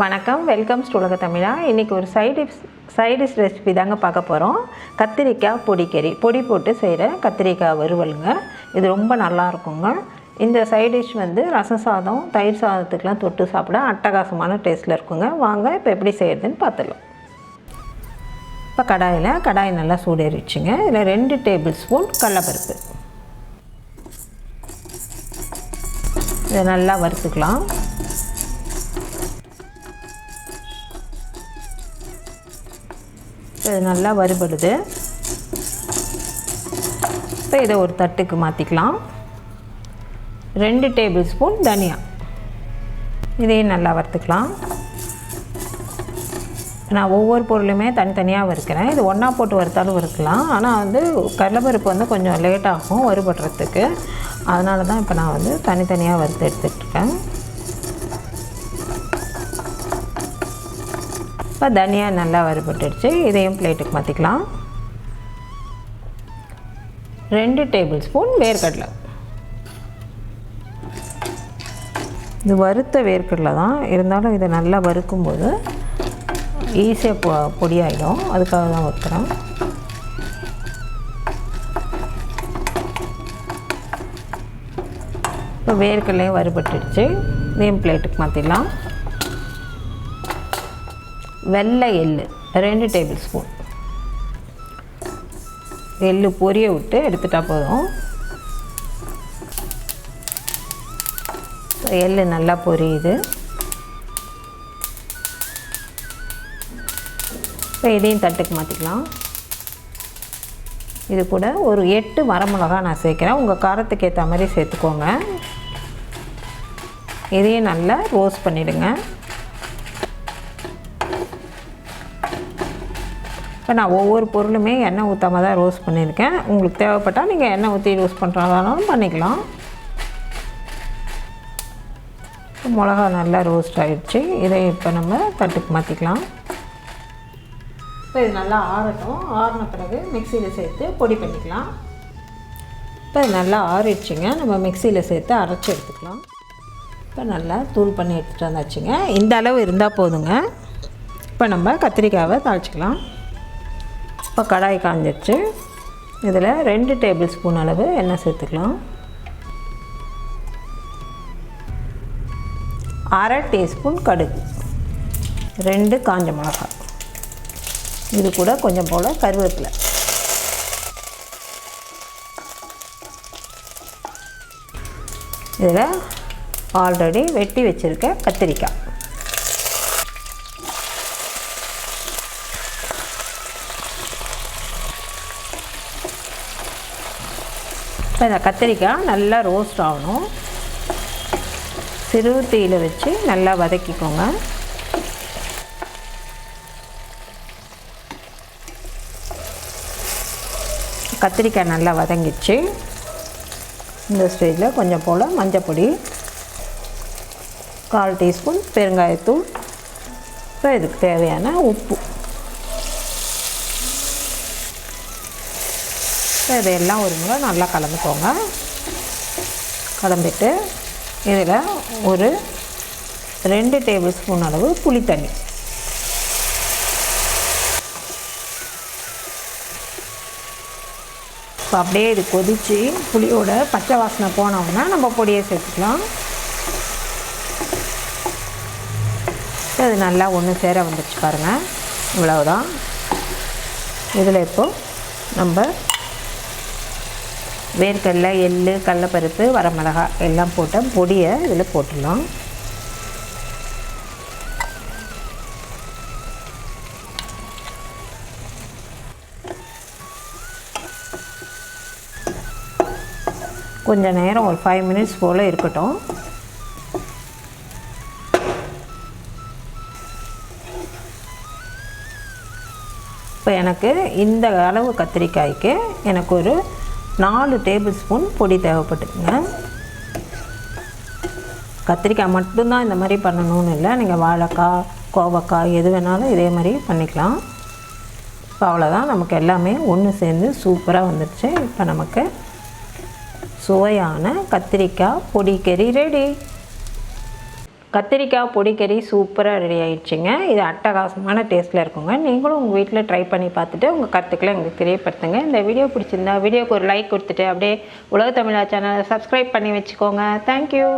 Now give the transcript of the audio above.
வணக்கம். வெல்கம் ஸ்டூலக தமிழா. இன்றைக்கி ஒரு சைடு சைடிஷ் ரெசிபி தாங்க பார்க்க போகிறோம் கத்திரிக்காய் பொடிக்கறி. பொடி போட்டு செய்கிற கத்திரிக்காய் வறுவலுங்க. இது ரொம்ப நல்லா இருக்குங்க. இந்த சைடிஷ் வந்து ரசம் சாதம் தயிர் சாதத்துக்கெலாம் தொட்டு சாப்பிட அட்டகாசமான டேஸ்ட்டில் இருக்குங்க. வாங்க இப்போ எப்படி செய்கிறதுன்னு பார்த்துடலாம். இப்போ கடாயில் கடாய் நல்லா சூடேறிடுச்சுங்க. இதில் ரெண்டு டேபிள் ஸ்பூன் கடலப்பருப்பு. இதை நல்லா வறுத்துக்கலாம். இது நல்லா வறுபடுது. இப்போ இதை ஒரு தட்டுக்கு மாற்றிக்கலாம் ரெண்டு டேபிள் ஸ்பூன் தனியா. இதையும் நல்லா வறுத்துக்கலாம். நான் ஒவ்வொரு பொருளுமே தனித்தனியாக வறுக்கிறேன். இது ஒன்றா போட்டு வறுத்தாலும் வறுக்கலாம். ஆனால் வந்து கடலைப்பருப்பு வந்து கொஞ்சம் லேட் ஆகும் வறுபடுறதுக்கு. அதனால தான் இப்போ நான் வந்து தனித்தனியாக வறுத்து எடுத்துகிட்ருக்கேன் இப்போ தனியா நல்லா வறுபட்டுடுச்சு. இதையும் பிளேட்டுக்கு மாற்றிக்கலாம் ரெண்டு டேபிள் ஸ்பூன் வேர்க்கடலை. இது வறுத்த வேர்க்கடலை தான். இருந்தாலும் இதை நல்லா வறுக்கும்போது ஈஸியாக பொ பொடியாயிடும். அதுக்காக தான் வறுக்கிறேன். இப்போ வேர்க்கடலையும் வறுபட்டுடுச்சு. இதையும் பிளேட்டுக்கு மாற்றிடலாம் வெள்ளை எள்ளு ரெண்டு டேபிள் ஸ்பூன் எள்ளு பொரிய விட்டு எடுத்துட்டால் போதும். எள்ளு நல்லா பொரியுது. இப்போ இதையும் தட்டுக்கு மாற்றிக்கலாம் இது கூட ஒரு எட்டு வரமிளகா நான் சேர்க்குறேன். உங்கள் காரத்துக்கு ஏற்ற மாதிரி சேர்த்துக்கோங்க. இதையும் நல்லா ரோஸ்ட் பண்ணிவிடுங்க இப்போ நான் ஒவ்வொரு பொருளுமே எண்ணெய் ஊற்றாம தான் ரோஸ்ட் பண்ணியிருக்கேன். உங்களுக்கு தேவைப்பட்டால் நீங்கள் எண்ணெய் ஊற்றி ரோஸ்ட் பண்ணுறதானாலும் பண்ணிக்கலாம். மிளகா நல்லா ரோஸ்ட் ஆகிடுச்சு இதை இப்போ நம்ம தட்டுக்கு மாற்றிக்கலாம் இப்போ இது நல்லா ஆறட்டும். ஆறின பிறகு மிக்சியில் சேர்த்து பொடி பண்ணிக்கலாம். இப்போ இது நல்லா ஆறிடுச்சுங்க. நம்ம மிக்சியில் சேர்த்து அரைச்சி எடுத்துக்கலாம். இப்போ நல்லா தூள் பண்ணி எடுத்துகிட்டு வந்தாச்சுங்க. இந்த அளவு இருந்தால் போதுங்க. இப்போ நம்ம கத்திரிக்காவை தாளிச்சிக்கலாம். இப்போ கடாய் காஞ்சிடுச்சு இதில் ரெண்டு டேபிள் ஸ்பூன் அளவு எண்ணெய் சேர்த்துக்கலாம். அரை டீஸ்பூன் கடுகு. ரெண்டு காஞ்ச மிளகாய். இது கூட கொஞ்சம் போல் கருவேப்பிலை. இதில் ஆல்ரெடி வெட்டி வச்சுருக்க கத்திரிக்காய். இப்போ இந்த கத்திரிக்காய் நல்லா ரோஸ்ட் ஆகணும். சிறு தீயில் வச்சு நல்லா வதக்கிக்கோங்க. கத்திரிக்காய் நல்லா வதங்கிச்சு இந்த ஸ்டேஜில் கொஞ்சம் போல் மஞ்சப்பொடி கால் டீஸ்பூன் பெருங்காயத்தூள் இப்போ இதுக்கு தேவையான உப்பு. ஸோ இதையெல்லாம் ஒரு முறை நல்லா கலந்துக்கோங்க. கலந்துட்டு இதில் ஒரு ரெண்டு டேபிள் ஸ்பூன் அளவு புளி தண்ணி. இப்போ அப்படியே இது கொதித்து புளியோட பச்சை வாசனை போனோம்னா நம்ம பொடியை சேர்த்துக்கலாம். அது நல்லா ஒன்று சேர வந்துடுச்சு பாருங்கள் இவ்வளவுதான். இதில் இப்போது நம்ம வேர்க்கடலை எள் கடலப்பருப்பு வரமிளகா எல்லாம் போட்ட பொடியை இதில் போட்டுடலாம். கொஞ்சம் நேரம் ஒரு ஃபைவ் மினிட்ஸ் போல் இருக்கட்டும். இப்போ எனக்கு இந்த அளவு கத்திரிக்காய்க்கு எனக்கு ஒரு நாலு டேபிள் ஸ்பூன் பொடி தேவைப்பட்டுக்குங்க கத்திரிக்காய் மட்டும்தான் இந்த மாதிரி பண்ணணும்னு இல்லை. நீங்கள் வாழைக்காய் கோவக்காய் எது வேணாலும் இதே மாதிரி பண்ணிக்கலாம். இப்போ அவ்வளோதான் நமக்கு எல்லாமே ஒன்று சேர்ந்து சூப்பராக வந்துடுச்சு இப்போ நமக்கு சுவையான கத்திரிக்காய் பொடி கறி ரெடி கத்திரிக்காய் பொடிக்கறி சூப்பராக ரெடி ஆகிடுச்சிங்க இது அட்டகாசமான டேஸ்ட்டில் இருக்குங்க. நீங்களும் உங்கள் வீட்டில் ட்ரை பண்ணி பார்த்துட்டு உங்கள் கருத்துக்களை எங்களுக்கு தெரியப்படுத்துங்க. இந்த வீடியோ பிடிச்சிருந்தா வீடியோக்கு ஒரு லைக் கொடுத்துட்டு அப்படியே உலக தமிழா சேனலை சப்ஸ்கிரைப் பண்ணி வச்சுக்கோங்க. தேங்க்யூ